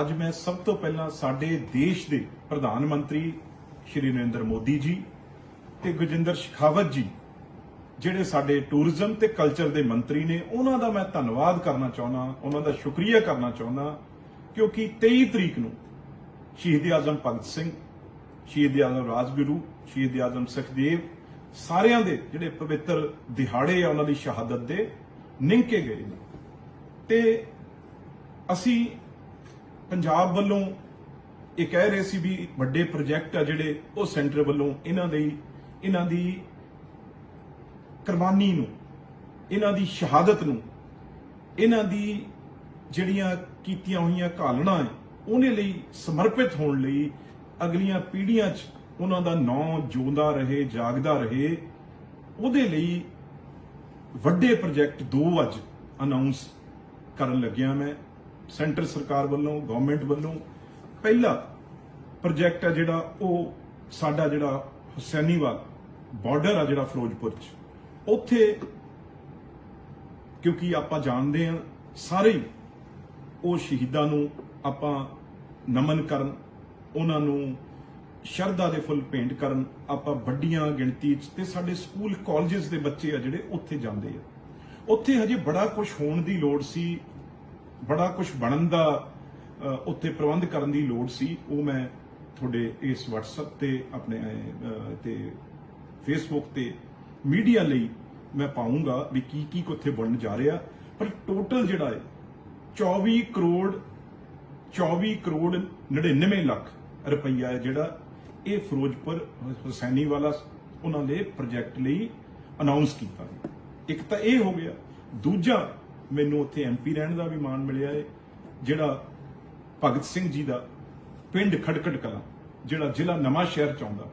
ਅੱਜ ਮੈਂ ਸਭ ਤੋਂ ਪਹਿਲਾਂ ਸਾਡੇ ਦੇਸ਼ ਦੇ ਪ੍ਰਧਾਨ ਮੰਤਰੀ ਸ਼੍ਰੀ ਨਰਿੰਦਰ ਮੋਦੀ ਜੀ ਤੇ ਗੁਰਜਿੰਦਰ ਸ਼ੇਖਾਵਤ ਜੀ, ਜਿਹੜੇ ਸਾਡੇ ਟੂਰਿਜ਼ਮ ਤੇ ਕਲਚਰ ਦੇ ਮੰਤਰੀ ਨੇ, ਉਹਨਾਂ ਦਾ ਮੈਂ ਧੰਨਵਾਦ ਕਰਨਾ ਚਾਹੁੰਦਾ, ਉਹਨਾਂ ਦਾ ਸ਼ੁਕਰੀਆ ਕਰਨਾ ਚਾਹੁੰਦਾ, ਕਿਉਂਕਿ 23 ਤਰੀਕ ਨੂੰ ਸ਼ਹੀਦ ਆਜ਼ਮ ਭਗਤ ਸਿੰਘ, ਸ਼ਹੀਦ ਆਜ਼ਮ ਰਾਜਗੁਰੂ, ਸ਼ਹੀਦ ਆਜ਼ਮ ਸੁਖਦੇਵ, ਸਾਰਿਆਂ ਦੇ ਜਿਹੜੇ ਪਵਿੱਤਰ ਦਿਹਾੜੇ ਆ, ਉਹਨਾਂ ਦੀ ਸ਼ਹਾਦਤ ਦੇ ਨਿੰਕੇ ਗਏ ਨੇ। ਤੇ ਅਸੀਂ ਪੰਜਾਬ ਵੱਲੋਂ ਇਹ ਕਹਿ ਰਹੇ ਸੀ ਵੀ ਵੱਡੇ ਪ੍ਰੋਜੈਕਟ ਆ ਜਿਹੜੇ ਉਹ ਸੈਂਟਰ ਵੱਲੋਂ ਇਹਨਾਂ ਦੇ ਇਹਨਾਂ ਦੀ ਕੁਰਬਾਨੀ ਨੂੰ, ਇਹਨਾਂ ਦੀ ਸ਼ਹਾਦਤ ਨੂੰ, ਇਹਨਾਂ ਦੀ ਜਿਹੜੀਆਂ ਕੀਤੀਆਂ ਹੋਈਆਂ ਘਾਲਣਾ ਹੈ, ਉਹਨੇ ਲਈ ਸਮਰਪਿਤ ਹੋਣ ਲਈ ਅਗਲੀਆਂ ਪੀੜ੍ਹੀਆਂ 'ਚ ਉਹਨਾਂ ਦਾ ਨਾਂ ਜਿਉਂਦਾ ਰਹੇ, ਜਾਗਦਾ ਰਹੇ। ਉਹਦੇ ਲਈ ਵੱਡੇ ਪ੍ਰੋਜੈਕਟ ਦੋ ਅੱਜ ਅਨਾਉਂਸ ਕਰਨ ਲੱਗਿਆ ਮੈਂ। ਸੈਂਟਰ ਸਰਕਾਰ ਵੱਲੋਂ ਗਵਰਨਮੈਂਟ ਵੱਲੋਂ ਪਹਿਲਾ ਪ੍ਰੋਜੈਕਟ ਆ ਜਿਹੜਾ ਉਹ ਸਾਡਾ ਜਿਹੜਾ ਹੁਸੈਨੀਵਾਲ ਬਾਰਡਰ ਆ ਜਿਹੜਾ ਫਿਰੋਜ਼ਪੁਰ ਚ। ਉੱਥੇ ਕਿਉਂਕਿ ਆਪਾਂ ਜਾਣਦੇ ਹਾਂ, ਸਾਰੇ ਉਹ ਸ਼ਹੀਦਾਂ ਨੂੰ ਆਪਾਂ ਨਮਨ ਕਰਨ, ਉਹਨਾਂ ਨੂੰ ਸ਼ਰਧਾ ਦੇ ਫੁੱਲ ਭੇਂਟ ਕਰਨ, ਆਪਾਂ ਵੱਡੀਆਂ ਗਿਣਤੀ 'ਚ ਤੇ ਸਾਡੇ ਸਕੂਲ ਕਾਲਜਸ ਦੇ ਬੱਚੇ ਆ ਜਿਹੜੇ ਉੱਥੇ ਜਾਂਦੇ ਆ। ਉੱਥੇ ਹਜੇ ਬੜਾ ਕੁਝ ਹੋਣ ਦੀ ਲੋੜ ਸੀ ਬੜਾ ਕੁਝ ਬਣਨ ਦਾ ਉੱਥੇ ਪ੍ਰਬੰਧ ਕਰਨ ਦੀ ਲੋੜ ਸੀ। ਉਹ ਮੈਂ ਤੁਹਾਡੇ ਇਸ WhatsApp ਤੇ ਆਪਣੇ ਅ, ਤੇ ਫੇਸਬੁੱਕ ਤੇ ਮੀਡੀਆ ਲਈ ਮੈਂ ਪਾਉਂਗਾ ਵੀ ਕੀ ਕੀ ਉੱਥੇ ਬਣਨ ਜਾ ਰਿਹਾ। ਪਰ ਟੋਟਲ ਜਿਹੜਾ ਹੈ 24 ਕਰੋੜ 24 ਕਰੋੜ 99 ਲੱਖ ਰੁਪਈਆ ਹੈ ਜਿਹੜਾ ਇਹ ਫਿਰੋਜ਼ਪੁਰ ਹੁਸੈਨੀ ਵਾਲਾ ਉਹਨਾਂ ਦੇ ਪ੍ਰੋਜੈਕਟ ਲਈ ਅਨਾਉਂਸ ਕੀਤਾ ਇੱਕ ਤਾਂ ਇਹ ਹੋ ਗਿਆ। ਦੂਜਾ ਮੈਨੂੰ ਉੱਥੇ ਐਮਪੀ ਰਹਿਣ ਦਾ ਵੀ ਮਾਣ ਮਿਲਿਆ ਹੈ ਜਿਹੜਾ ਭਗਤ ਸਿੰਘ ਜੀ ਦਾ ਪਿੰਡ ਖੜਕੜ ਕਲਾਂ, ਜਿਹੜਾ ਜ਼ਿਲ੍ਹਾ ਨਵਾਂ ਸ਼ਹਿਰ ਚ ਆਉਂਦਾ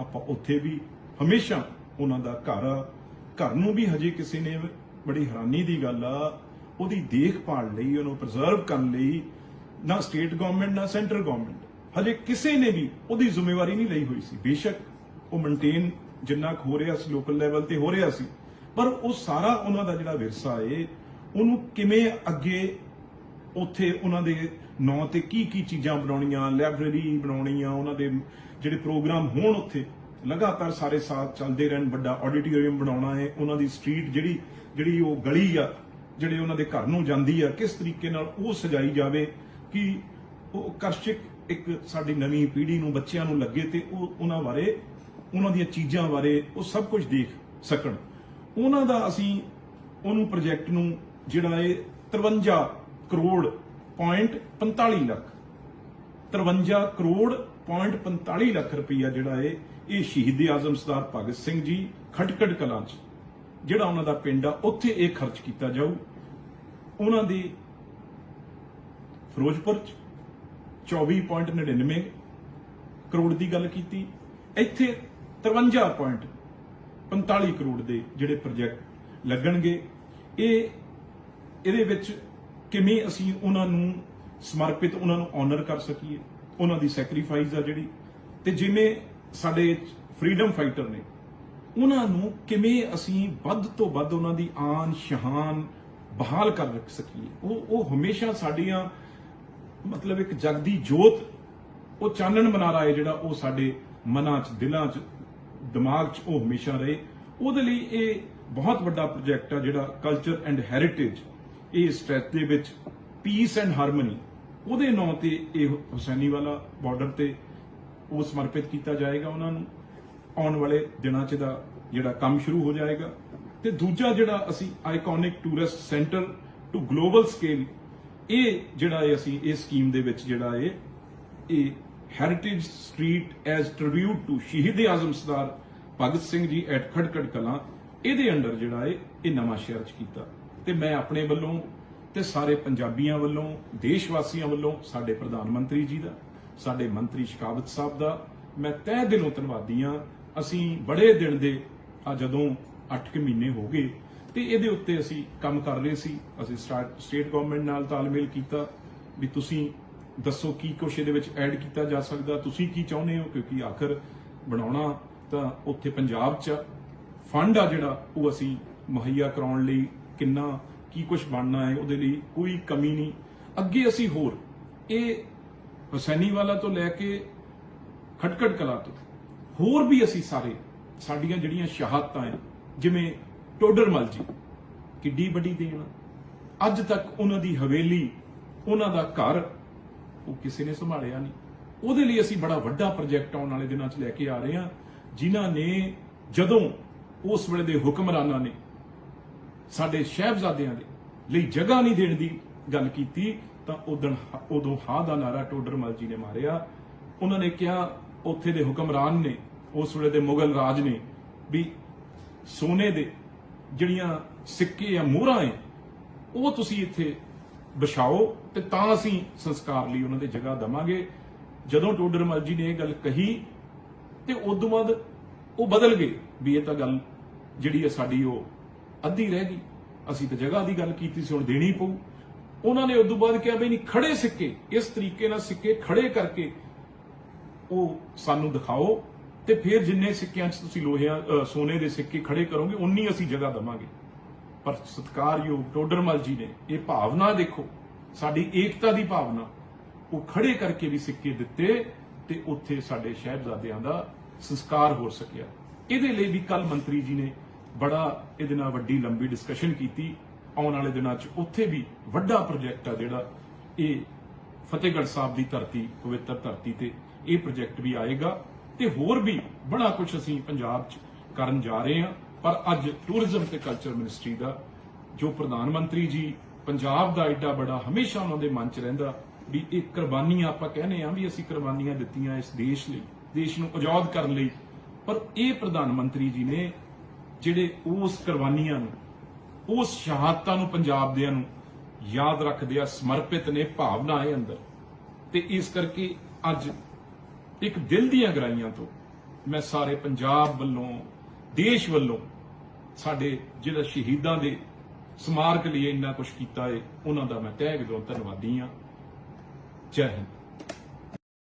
ਆਪਾਂ ਉੱਥੇ ਵੀ ਹਮੇਸ਼ਾ ਉਹਨਾਂ ਦਾ ਘਰ ਆ। ਘਰ ਨੂੰ ਵੀ ਹਜੇ ਕਿਸੇ ਨੇ ਬੜੀ ਹੈਰਾਨੀ ਦੀ ਗੱਲ ਆ, ਉਹਦੀ ਦੇਖਭਾਲ ਲਈ, ਉਹਨੂੰ ਪ੍ਰੀਜ਼ਰਵ ਕਰਨ ਲਈ, ਨਾ ਸਟੇਟ ਗਵਰਨਮੈਂਟ ਨਾ ਸੈਂਟਰ ਗਵਰਨਮੈਂਟ ਹਜੇ ਕਿਸੇ ਨੇ ਵੀ ਉਹਦੀ ਜ਼ਿੰਮੇਵਾਰੀ ਨਹੀਂ ਲਈ ਹੋਈ ਸੀ। ਬੇਸ਼ੱਕ ਉਹ ਮੇਨਟੇਨ ਜਿੰਨਾ ਕੁ ਹੋ ਰਿਹਾ ਸੀ ਲੋਕਲ ਲੈਵਲ ਤੇ ਹੋ ਰਿਹਾ ਸੀ। ਪਰ ਉਹ ਸਾਰਾ ਉਹਨਾਂ ਦਾ ਜਿਹੜਾ ਵਿਰਸਾ ਏ ਉਹਨੂੰ ਕਿਵੇਂ ਅੱਗੇ ਉੱਥੇ ਉਹਨਾਂ ਦੇ ਨਾਂ ਤੇ ਕੀ ਕੀ ਚੀਜ਼ਾਂ ਬਣਾਉਣੀਆਂ ਲਾਇਬ੍ਰੇਰੀ ਬਣਾਉਣੀਆਂ, ਉਹਨਾਂ ਦੇ ਜਿਹੜੇ ਪ੍ਰੋਗਰਾਮ ਹੋਣ ਉੱਥੇ, ਲਗਾਤਾਰ ਸਾਰੇ ਸਾਲ ਚੱਲਦੇ ਰਹਿਣ, ਵੱਡਾ ਆਡੀਟੋਰੀਅਮ ਬਣਾਉਣਾ ਹੈ, ਉਹਨਾਂ ਦੀ ਸਟਰੀਟ ਜਿਹੜੀ ਜਿਹੜੀ ਉਹ ਗਲੀ ਆ, ਜਿਹੜੇ ਉਹਨਾਂ ਦੇ ਘਰ ਨੂੰ ਜਾਂਦੀ ਆ, ਕਿਸ ਤਰੀਕੇ ਨਾਲ ਉਹ ਸਜਾਈ ਜਾਵੇ ਕਿ ਉਹ ਆਕਰਸ਼ਕ ਇੱਕ ਸਾਡੀ ਨਵੀਂ ਪੀੜ੍ਹੀ ਨੂੰ, ਬੱਚਿਆਂ ਨੂੰ ਲੱਗੇ ਤੇ ਉਹ ਉਹਨਾਂ ਬਾਰੇ, ਉਹਨਾਂ ਦੀਆਂ ਚੀਜ਼ਾਂ ਬਾਰੇ ਉਹ ਸਭ ਕੁਝ ਦੇਖ ਸਕਣ। ਉਹਨਾਂ ਦਾ ਅਸੀਂ ਉਹਨੂੰ ਪ੍ਰੋਜੈਕਟ ਨੂੰ ਜਿਹੜਾ ਇਹ 53 ਕਰੋੜ ਪੁਆਇੰਟ 45 ਲੱਖ 53 ਕਰੋੜ ਪੁਆਇੰਟ 45 ਲੱਖ ਰੁਪਈਆ ਜਿਹੜਾ ਹੈ ਇਹ ਸ਼ਹੀਦ ਆਜ਼ਮ ਸਰਦਾਰ ਭਗਤ ਸਿੰਘ ਜੀ ਖਟਕੜ ਕਲਾਂ ਚ, ਜਿਹੜਾ ਉਹਨਾਂ ਦਾ ਪਿੰਡ ਆ, ਉੱਥੇ ਇਹ ਖਰਚ ਕੀਤਾ ਜਾਊ। ਉਹਨਾਂ ਦੀ ਫਿਰੋਜ਼ਪੁਰ ਚ 24.99 ਕਰੋੜ ਦੀ ਗੱਲ ਕੀਤੀ। ਇੱਥੇ 53.45 ਕਰੋੜ ਦੇ ਜਿਹੜੇ ਪ੍ਰੋਜੈਕਟ ਲੱਗਣਗੇ। ਇਹ ਇਹਦੇ ਵਿੱਚ ਕਿਵੇਂ ਅਸੀਂ ਉਹਨਾਂ ਨੂੰ ਸਮਰਪਿਤ, ਉਹਨਾਂ ਨੂੰ ਆਨਰ ਕਰ ਸਕੀਏ? ਉਹਨਾਂ ਦੀ ਸੈਕਰੀਫਾਈਸ ਆ ਜਿਹੜੀ। ਤੇ ਜਿਵੇਂ ਸਾਡੇ ਫਰੀडम ਫਾਈਟਰ ਨੇ, ਉਹਨਾਂ ਨੂੰ ਕਿਵੇਂ ਅਸੀਂ ਵੱਧ ਤੋਂ ਵੱਧ ਉਹਨਾਂ ਦੀ ਆਨ, ਸ਼ਹਾਨ, ਬਹਾਲ ਕਰ ਰੱਖ ਸਕੀਏ? ਉਹ ਉਹ ਹਮੇਸ਼ਾ ਸਾਡੀਆਂ, ਮਤਲਬ ਇੱਕ ਜਗਦੀ ਜੋਤ, ਉਹ ਚਾਨਣ ਮਨਾਰਾ ਹੈ ਜਿਹੜਾ ਉਹ ਸਾਡੇ ਮਨਾਂ 'ਚ, ਦਿਲਾਂ 'ਚ, ਦਿਮਾਗ 'ਚ ਉਹ ਹਮੇਸ਼ਾ ਰਹੇ। ਉਹਦੇ ਲਈ ਇਹ ਬਹੁਤ ਵੱਡਾ ਪ੍ਰੋਜੈਕਟ ਆ ਜਿਹੜਾ ਕਲਚਰ ਐਂਡ ਹੈਰੀਟੇਜ ਇਹ ਸਟ੍ਰੈਚ ਦੇ ਵਿੱਚ ਪੀਸ ਐਂਡ ਹਾਰਮਨੀ ਉਹਦੇ ਨਾਂ ਤੇ ਇਹ ਹੁਸੈਨੀ ਵਾਲਾ ਬਾਰਡਰ ਤੇ ਉਹ ਸਮਰਪਿਤ ਕੀਤਾ ਜਾਏਗਾ ਉਹਨਾਂ ਨੂੰ। ਆਉਣ ਵਾਲੇ ਦਿਨਾਂ 'ਚ ਦਾ ਜਿਹੜਾ ਕੰਮ ਸ਼ੁਰੂ ਹੋ ਜਾਏਗਾ। ਤੇ ਦੂਜਾ ਜਿਹੜਾ ਅਸੀਂ iconic tourist centre to global scale ਇਹ ਜਿਹੜਾ ਇਹ ਅਸੀਂ ਇਸ ਸਕੀਮ ਦੇ ਵਿੱਚ ਜਿਹੜਾ ਇਹ ਇਹ heritage street as tribute to Shaheed Azam Sardar Bhagat Singh ji at Khatkar Kalan, ਇਹਦੇ ਅੰਡਰ ਜਿਹੜਾ ਇਹ ਇਹ ਨਵਾਂ ਸ਼ਹਿਰ ਚ ਕੀਤਾ। ਤੇ ਮੈਂ ਆਪਣੇ ਵੱਲੋਂ ਤੇ ਸਾਰੇ ਪੰਜਾਬੀਆਂ ਵੱਲੋਂ ਦੇਸ਼ ਵਾਸੀਆਂ ਵੱਲੋਂ, ਸਾਡੇ ਪ੍ਰਧਾਨ ਮੰਤਰੀ ਜੀ ਦਾ, ਸਾਡੇ ਮੰਤਰੀ ਸ਼ਿਕਾਵਤ ਸਾਹਿਬ ਦਾ, ਮੈਂ ਤਹਿ ਦਿਲੋਂ ਧੰਨਵਾਦੀ ਹਾਂ। ਅਸੀਂ ਬੜੇ ਦਿਨ ਦੇ, ਆ ਜਦੋਂ 8 ਕੁ ਮਹੀਨੇ ਹੋ ਗਏ, ਤੇ ਇਹਦੇ ਉੱਤੇ ਅਸੀਂ ਕੰਮ ਕਰ ਰਹੇ ਸੀ। ਅਸੀਂ ਸਟਾਰਟ ਸਟੇਟ ਗਵਰਨਮੈਂਟ ਨਾਲ ਤਾਲਮੇਲ ਕੀਤਾ ਵੀ ਤੁਸੀਂ ਦੱਸੋ ਕੀ ਕੁਛ ਇਹਦੇ ਵਿੱਚ ਐਡ ਕੀਤਾ ਜਾ ਸਕਦਾ, ਤੁਸੀਂ ਕੀ ਚਾਹੁੰਦੇ ਹੋ? ਕਿਉਂਕਿ ਆਖਰ ਬਣਾਉਣਾ ਤਾਂ ਉੱਥੇ ਪੰਜਾਬ 'ਚ ਫੰਡ ਆ ਜਿਹੜਾ, ਉਹ ਅਸੀਂ ਮੁਹੱਈਆ ਕਰਾਉਣ ਲਈ ਕਿੰਨਾ, ਕੀ ਕੁਝ ਬਣਨਾ ਹੈ, ਉਹਦੇ ਲਈ ਕੋਈ ਕਮੀ ਨਹੀਂ। ਅੱਗੇ ਅਸੀਂ ਹੋਰ, ਇਹ ਹੁਸੈਨੀ ਵਾਲਾ ਤੋਂ ਲੈ ਕੇ ਖਟਕੜ ਕਲਾ ਤੋਂ ਹੋਰ ਵੀ ਅਸੀਂ ਸਾਰੇ, ਸਾਡੀਆਂ ਜਿਹੜੀਆਂ ਸ਼ਹਾਦਤਾਂ ਹੈ, ਜਿਵੇਂ ਟੋਡਰਮਲ ਜੀ, ਕਿੱਡੀ ਵੱਡੀ ਦੇਣ ਅੱਜ ਤੱਕ ਉਹਨਾਂ ਦੀ ਹਵੇਲੀ, ਉਹਨਾਂ ਦਾ ਘਰ, ਉਹ ਕਿਸੇ ਨੇ ਸੰਭਾਲਿਆ ਨਹੀਂ। ਉਹਦੇ ਲਈ ਅਸੀਂ ਬੜਾ ਵੱਡਾ ਪ੍ਰੋਜੈਕਟ ਆਉਣ ਵਾਲੇ ਦਿਨਾਂ 'ਚ ਲੈ ਕੇ ਆ ਰਹੇ ਹਾਂ, ਜਿਨ੍ਹਾਂ ਨੇ ਜਦੋਂ ਉਸ ਵੇਲੇ ਦੇ ਹੁਕਮਰਾਨਾਂ ਨੇ ਸਾਡੇ ਸ਼ਹਿਬਜ਼ਾਦਿਆਂ ਦੇ ਲਈ ਜਗ੍ਹਾ ਨਹੀਂ ਦੇਣ ਦੀ ਗੱਲ ਕੀਤੀ, ਤਾਂ ਉਦੋਂ ਉਦੋਂ ਹਾਂ ਦਾ ਨਾਰਾ ਟੋਡਰਮਲ ਜੀ ਨੇ ਮਾਰਿਆ। ਉਹਨਾਂ ਨੇ ਕਿਹਾ, ਉੱਥੇ ਦੇ ਹੁਕਮਰਾਨ ਨੇ, ਉਸ ਵੇਲੇ ਦੇ ਮੁਗਲ ਰਾਜ ਨੇ, ਵੀ ਸੋਨੇ ਦੇ ਜਿਹੜੀਆਂ ਸਿੱਕੇ ਜਾਂ ਮੋਹਰਾਂ ਹੈ ਉਹ ਤੁਸੀਂ ਇੱਥੇ ਵਿਛਾਓ ਤੇ ਤਾਂ ਅਸੀਂ ਸੰਸਕਾਰ ਲਈ ਉਹਨਾਂ ਦੇ ਜਗ੍ਹਾ ਦਵਾਂਗੇ। ਜਦੋਂ ਟੋਡਰਮਲ ਜੀ ਨੇ ਇਹ ਗੱਲ ਕਹੀ, ਤੇ ਉਦੋਂ ਬਾਅਦ ਉਹ ਬਦਲ ਗਏ ਵੀ ਇਹ ਤਾਂ ਗੱਲ ਜਿਹੜੀ ਹੈ ਸਾਡੀ ਉਹ ਅੱਧੀ ਰਹਿ ਗਈ। ਅਸੀਂ ਤਾਂ ਜਗ੍ਹਾ ਦੀ ਗੱਲ ਕੀਤੀ ਸੀ, ਹੁਣ ਦੇਣੀ ਪਊ। ਉਹਨਾਂ ਨੇ ਉਦੋਂ ਬਾਅਦ ਕਿਹਾ ਬਈ ਨਹੀਂ, ਖੜੇ ਸਿੱਕੇ। ਇਸ ਤਰੀਕੇ ਨਾਲ ਸਿੱਕੇ ਖੜੇ ਕਰਕੇ ਉਹ ਸਾਨੂੰ ਦਿਖਾਓ ਤੇ ਫਿਰ ਜਿੰਨੇ ਸਿੱਕਿਆਂ 'ਚ ਤੁਸੀਂ ਲੋਹਿਆਂ ਸੋਨੇ ਦੇ ਸਿੱਕੇ ਖੜੇ ਕਰੋਗੇ, ਉਨੀ ਅਸੀਂ ਜਗ੍ਹਾ ਦਵਾਂਗੇ। ਪਰ ਸਤਿਕਾਰਯੋਗ ਟੋਡਰਮਲ ਜੀ ਨੇ ਇਹ ਭਾਵਨਾ ਦੇਖੋ, ਸਾਡੀ ਏਕਤਾ ਦੀ ਭਾਵਨਾ। ਉਹ ਖੜੇ ਕਰਕੇ ਵੀ ਸਿੱਕੇ ਦਿੱਤੇ ਤੇ ਉੱਥੇ ਸਾਡੇ ਸ਼ਹਿਬਜ਼ਾਦਿਆਂ ਦਾ ਸੰਸਕਾਰ ਹੋ ਸਕਿਆ। ਇਹਦੇ ਲਈ ਵੀ ਕੱਲ ਮੰਤਰੀ ਜੀ ਨੇ ਬੜਾ ਇਹਦੇ ਨਾਲ ਵੱਡੀ, ਲੰਬੀ ਡਿਸਕਸ਼ਨ ਕੀਤੀ। ਆਉਣ ਵਾਲੇ ਦਿਨਾਂ 'ਚ ਉੱਥੇ ਵੀ ਵੱਡਾ ਪ੍ਰੋਜੈਕਟ ਆ ਜਿਹੜਾ ਇਹ ਫਤਿਹਗੜ੍ਹ ਸਾਹਿਬ ਦੀ ਧਰਤੀ, ਪਵਿੱਤਰ ਧਰਤੀ ਤੇ ਇਹ ਪ੍ਰੋਜੈਕਟ ਵੀ ਆਏਗਾ ਤੇ ਹੋਰ ਵੀ ਬੜਾ ਕੁਝ ਅਸੀਂ ਪੰਜਾਬ 'ਚ ਕਰਨ ਜਾ ਰਹੇ ਹਾਂ। ਪਰ ਅੱਜ ਟੂਰਿਜ਼ਮ ਤੇ ਕਲਚਰ ਮਿਨਿਸਟਰੀ ਦਾ ਜੋ ਪ੍ਰਧਾਨ ਮੰਤਰੀ ਜੀ, ਪੰਜਾਬ ਦਾ ਐਡਾ ਬੜਾ ਹਮੇਸ਼ਾ ਉਹਨਾਂ ਦੇ ਮਨ 'ਚ ਰਹਿੰਦਾ ਵੀ ਇਹ ਕੁਰਬਾਨੀਆਂ ਆਪਾਂ ਕਹਿੰਦੇ ਆ ਵੀ ਅਸੀਂ ਕੁਰਬਾਨੀਆਂ ਦਿੱਤੀਆਂ ਇਸ ਦੇਸ਼ ਲਈ, ਦੇਸ਼ ਨੂੰ ਆਜ਼ਾਦ ਕਰਨ ਲਈ। ਪਰ ਇਹ ਪ੍ਰਧਾਨ ਮੰਤਰੀ ਜੀ ਨੇ ਜਿਹੜੇ ਉਸ ਕੁਰਬਾਨੀਆਂ ਨੂੰ, ਉਸ ਸ਼ਹਾਦਤਾਂ ਨੂੰ ਪੰਜਾਬ ਦਿਆਂ ਨੂੰ ਯਾਦ ਰੱਖਦੇ ਆ, ਸਮਰਪਿਤ ਨੇ ਭਾਵਨਾ ਹੈ ਅੰਦਰ। ਤੇ ਇਸ ਕਰਕੇ ਅੱਜ ਇੱਕ ਦਿਲ ਦੀਆਂ ਗਰਾਈਆਂ ਤੋਂ ਮੈਂ ਸਾਰੇ ਪੰਜਾਬ ਵੱਲੋਂ, ਦੇਸ਼ ਵੱਲੋਂ ਸਾਡੇ ਜਿਹੜਾ ਸ਼ਹੀਦਾਂ ਦੇ ਸਮਾਰਕ ਲਈ ਇੰਨਾ ਕੁਝ ਕੀਤਾ ਹੈ ਉਹਨਾਂ ਦਾ ਮੈਂ ਤਹਿ ਦਿਲੋਂ ਧੰਨਵਾਦੀ ਹਾਂ। ਜੈ ਹਿੰਦ।